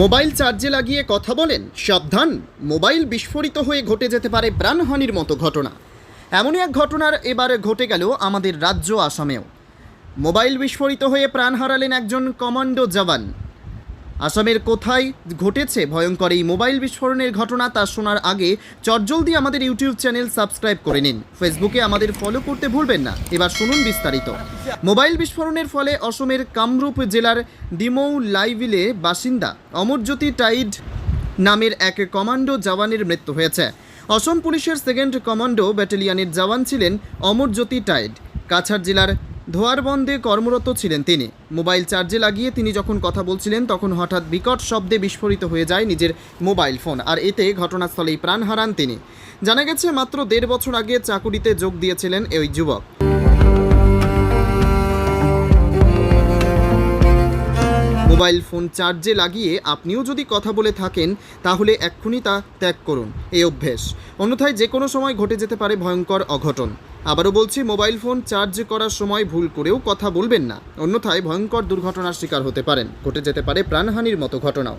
Mobile চার্জে লাগিয়ে কথা বলেন, সাবধান, মোবাইল বিস্ফোরিত হয়ে ঘটে যেতে পারে প্রাণহানির মতো ঘটনা। এমনই এক ঘটনার এবারে ঘটে গেল আমাদের রাজ্য আসামেও। মোবাইল বিস্ফোরিত হয়ে প্রাণ হারালেন একজন কমান্ডো জওয়ান। আসামের কোথায় ঘটেছে ভয়ঙ্কর এই মোবাইল বিস্ফোরণের ঘটনা তা শোনার আগে চটজলদি আমাদের ইউটিউব চ্যানেল সাবস্ক্রাইব করে নিন। ফেসবুকে আমাদের ফলো করতে ভুলবেন না। এবার শুনুন বিস্তারিত। মোবাইল বিস্ফোরণের ফলে অসমের কামরূপ জেলার ডিমৌ লাইভিলে বাসিন্দা অমরজ্যোতি টাইড নামের এক কমান্ডো জওয়ানের মৃত্যু হয়েছে। অসম পুলিশের সেকেন্ড কমান্ডো ব্যাটালিয়নের জওয়ান ছিলেন অমরজ্যোতি টাইড। কাছাড় জেলার ধোয়ারবন্দে কর্মরত ছিলেন তিনি। মোবাইল চার্জে লাগিয়ে তিনি যখন কথা বলছিলেন, তখন হঠাৎ বিকট শব্দে বিস্ফোরিত হয়ে যায় নিজের মোবাইল ফোন, আর এতে ঘটনাস্থলেই প্রাণ হারান তিনি। জানা গেছে, মাত্র দেড় বছর আগে চাকুরিতে যোগ দিয়েছিলেন এই যুবক। মোবাইল ফোন চার্জে লাগিয়ে আপনিও যদি কথা বলে থাকেন, তাহলে এক্ষুনি তা ত্যাগ করুন। এই অভ্যেস। অন্যথায় যে কোনো সময় ঘটে যেতে পারে ভয়ঙ্কর অঘটন। আবারও বলছি, মোবাইল ফোন চার্জ করার সময় ভুল করেও কথা বলবেন না। অন্যথায় ভয়ঙ্কর দুর্ঘটনার শিকার হতে পারেন। ঘটে যেতে পারে প্রাণহানির মতো ঘটনাও।